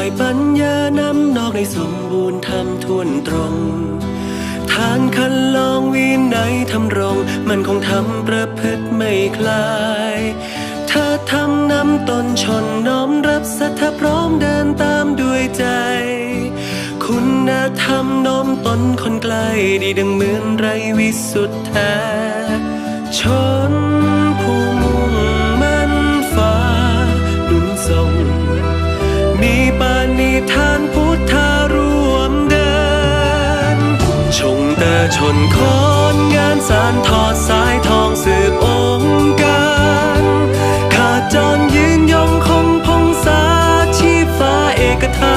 ายปัญญานำนอกในสมบูรณ์ทำทวนตรง ทานคันลองวินัยทำรง มันคงทำประพฤติไม่คลายเธอทำนำตนชนน้อมรับศรัทธาพร้อมเดินตามด้วยใจ คุณธรรมน้อมตนคนไกลดีดังเหมือนไรวิสุทธแท้ชน ชงแต่ชนคอนงานสารทอดสายทองสืบองค์การขาดจอนยืนยงคงพงษาชีฟ้าเอกธร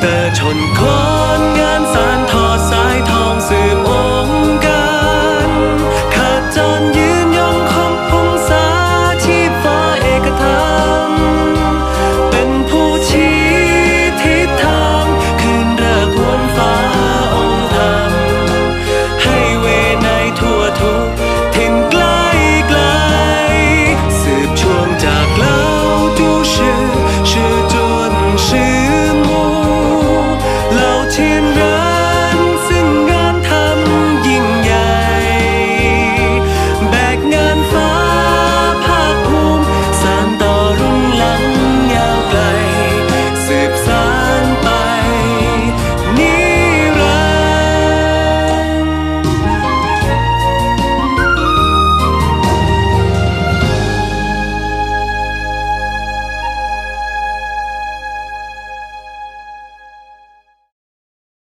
的春光。